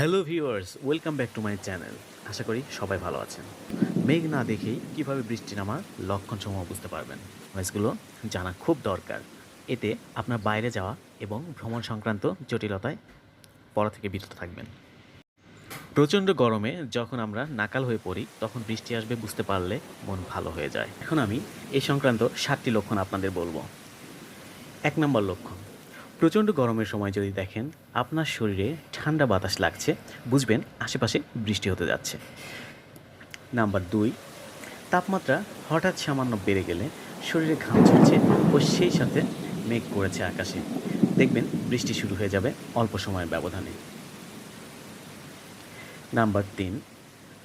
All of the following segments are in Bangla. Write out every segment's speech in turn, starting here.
Hello viewers, welcome back to my channel. আশা করি সবাই ভালো আছেন। মেঘ না দেখেই কীভাবে বৃষ্টি নামার লক্ষণ সমূহ বুঝতে পারবেন। ভয়েসগুলো জানা খুব দরকার। এতে আপনার বাইরে যাওয়া এবং ভ্রমণ সংক্রান্ত জটিলতায় পড়া থেকে বিরত থাকবেন। প্রচণ্ড গরমে যখন আমরা নাকাল হয়ে পড়ি, তখন বৃষ্টি আসবে বুঝতে পারলে মন ভালো হয়ে যায়। এখন আমি এই সংক্রান্ত সাতটি লক্ষণ আপনাদের বলব। এক নম্বর লক্ষণ প্রচণ্ড গরমের সময় যদি দেখেন, আপনার শরীরে ঠান্ডা বাতাস লাগছে, বুঝবেন আশেপাশে বৃষ্টি হতে যাচ্ছে। নাম্বার দুই, তাপমাত্রা হঠাৎ সামান্য বেড়ে গেলে শরীরে ঘাম ঝরছে ও সেই সাথে মেঘ করেছে আকাশে। দেখবেন বৃষ্টি শুরু হয়ে যাবে অল্প সময়ের ব্যবধানে। নাম্বার তিন,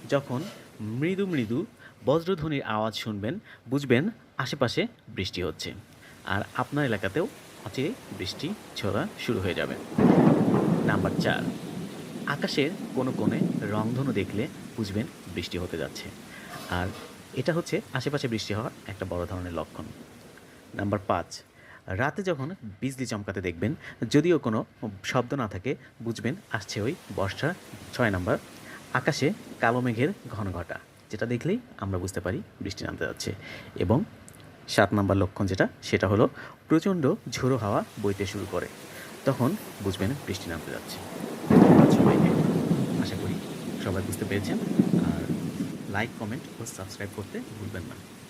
যখন মৃদু মৃদু বজ্রধ্বনির আওয়াজ শুনবেন, বুঝবেন আশেপাশে বৃষ্টি হচ্ছে। আর আপনার এলাকাতেও অচিরে বৃষ্টি ছোড়া শুরু হয়ে যাবে। নাম্বার চার। আকাশের কোনো কোণে রংধনু দেখলে বুঝবেন বৃষ্টি হতে যাচ্ছে। আর এটা হচ্ছে আশেপাশে বৃষ্টি হওয়ার একটা বড় ধরনের লক্ষণ। নাম্বার পাঁচ। রাতে যখন বিজলি চমকাতে দেখবেন, যদিও কোনো শব্দ না থাকে, বুঝবেন আসছে ওই বর্ষা। ছয় নাম্বার। আকাশে কালো মেঘের ঘন ঘটা যেটা দেখলেই আমরা বুঝতে পারি বৃষ্টি নামতে যাচ্ছে। এবং সাত নাম্বার লক্ষণ যেটা, সেটা হলো প্রচণ্ড ঝোড়ো হাওয়া বইতে শুরু করে। তখন বুঝবেন বৃষ্টি নামতে যাচ্ছে। আশা করি সবাই বুঝতে পেরেছেন। আর লাইক কমেন্ট ও সাবস্ক্রাইব করতে ভুলবেন না।